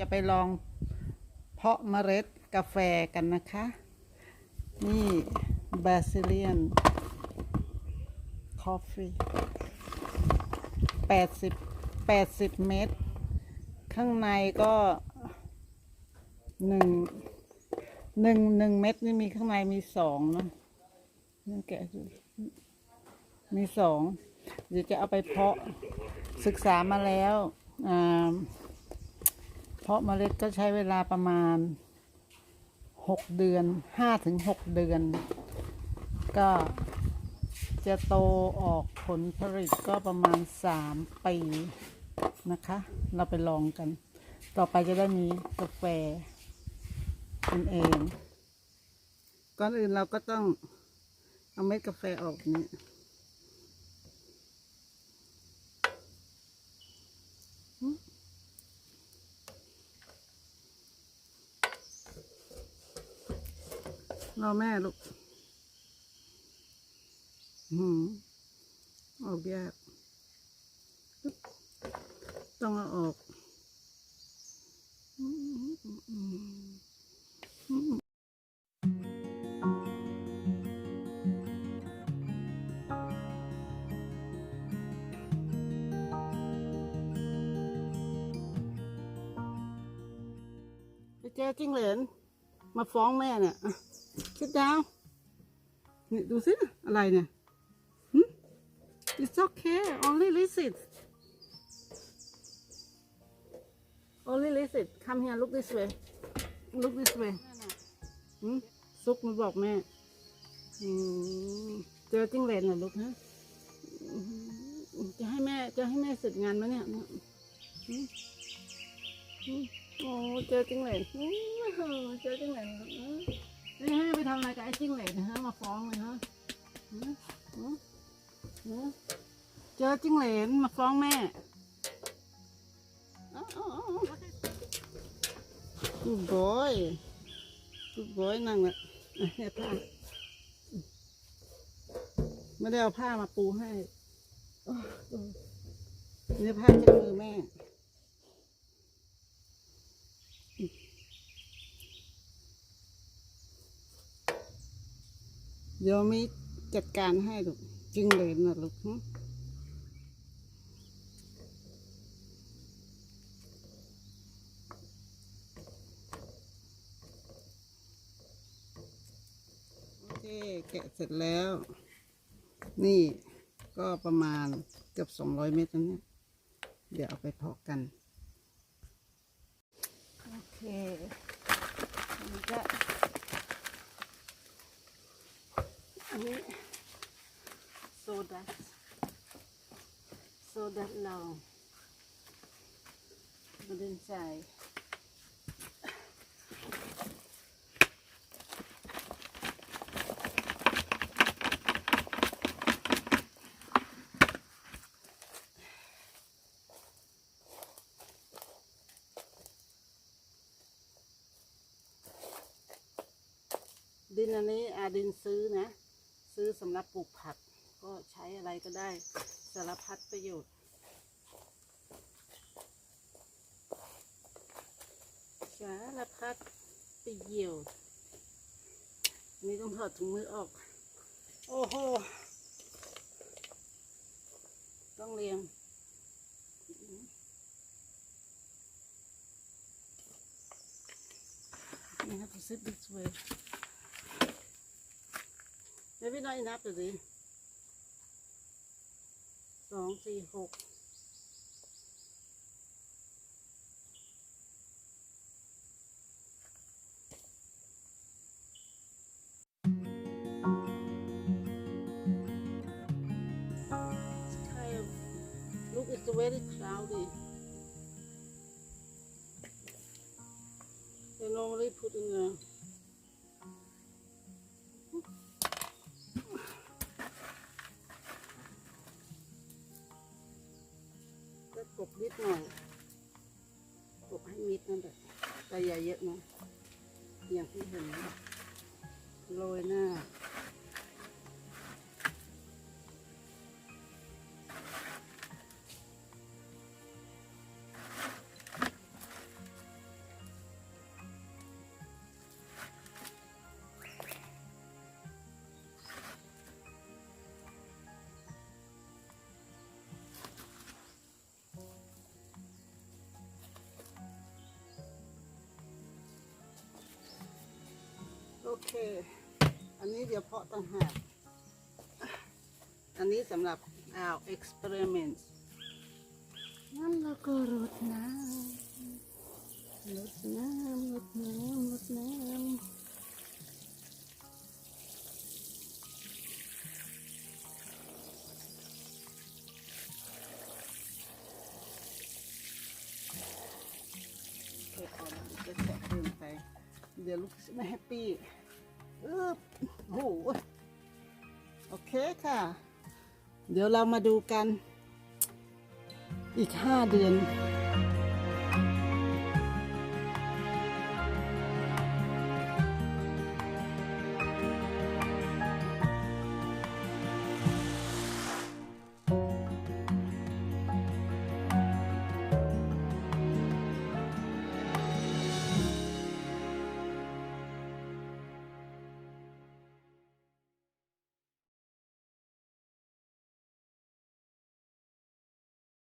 จะไปลองเพาะเมล็ดกาแฟกันนะคะ นี่บาซิเลียนคอฟฟี่แปดสิบแปดสิบเมตร ข้างในก็หนึ่งหนึ่งหนึ่งเม็ดนี่มีข้างในมีสองนะนี่แกะดูมีสองเดี๋ยวจะเอาไปเพาะศึกษามาแล้วอ่า เพาะเมล็ดก็ใช้เวลาประมาณหกเดือนห้าถึงหกเดือน ก็จะโตออกผลผลิตก็ประมาณสามปีนะคะ เราไปลองกัน ต่อไปจะได้มีกาแฟกินเอง ก่อนอื่นเราก็ต้องเอาเม็ดกาแฟออกนี่ รอแม่ลูกหืมออกยากปึ๊บต้องเอาออกไปเจอจิ้งเหลนมาฟ้องแม่เนี่ย อะคิดดาวนี่ดูสิอะไรเนี่ย It's okay only listen only listen come here look this way look this way หึซุกมาบอกแม่อืมเจอจิ้งเหลนเหรอลูกฮะจะให้แม่จะให้แม่เสร็จงานไหมเนี่ยหึโอ้เจอจิ้งเหลนเจอจิ้งเหลน อื้อนี่ให้ไปทำอะไรกับไอ้จิ้งเหลนนะฮะมาฟ้องเลยฮะอื้ออื้ออื้อเจอจิ้งเหลนมาฟ้องแม่กูบอยกูบอยนั่งละอะเนี่ยผ้าไม่ได้เอาผ้ามาปูให้เนี่ยผ้าเช็ดมือแม่ เดี๋ยวมีจัดการให้ลูกจึงเลยนะลูกโอเคแกะเสร็จแล้ว นี่ก็ประมาณเกือบสองร้อยเมตรนะเนี่ยเดี๋ยวเอาไปเพาะกัน โอเคอันนี้ก็ อันนี้ โซดัสโซดัสเรามาดึงใส่ดินอันนี้อาดินซื้อนะ ซื้อสำหรับปลูกผัก ก็ใช้อะไรก็ได้สารพัดประโยชน์สารพัดประโยชน์นี่ต้องถอดถุงมือออก โอ้โห ต้องเรียง You have to sit this way. Maybe not enough today. สองสี่หกkind of look it's very cloudy they normally put in the กบนิดหน่อยกบให้มิดนั่นแหละแต่อย่าเยอะนะอย่างที่เห็นโรยหน้า เค อันนี้เดี๋ยวเพาะต่างหาก อันนี้สำหรับเอา experiment นั่นแล้วก็รดน้ำรดน้ำรดน้ำรดน้ำเก็บออกแล้วจะแสะเกินไปเดี๋ยวลูกไม่แฮปปี้ อึบโอ้โหโอเคค่ะ เดี๋ยวเรามาดูกัน อีกห้าเดือน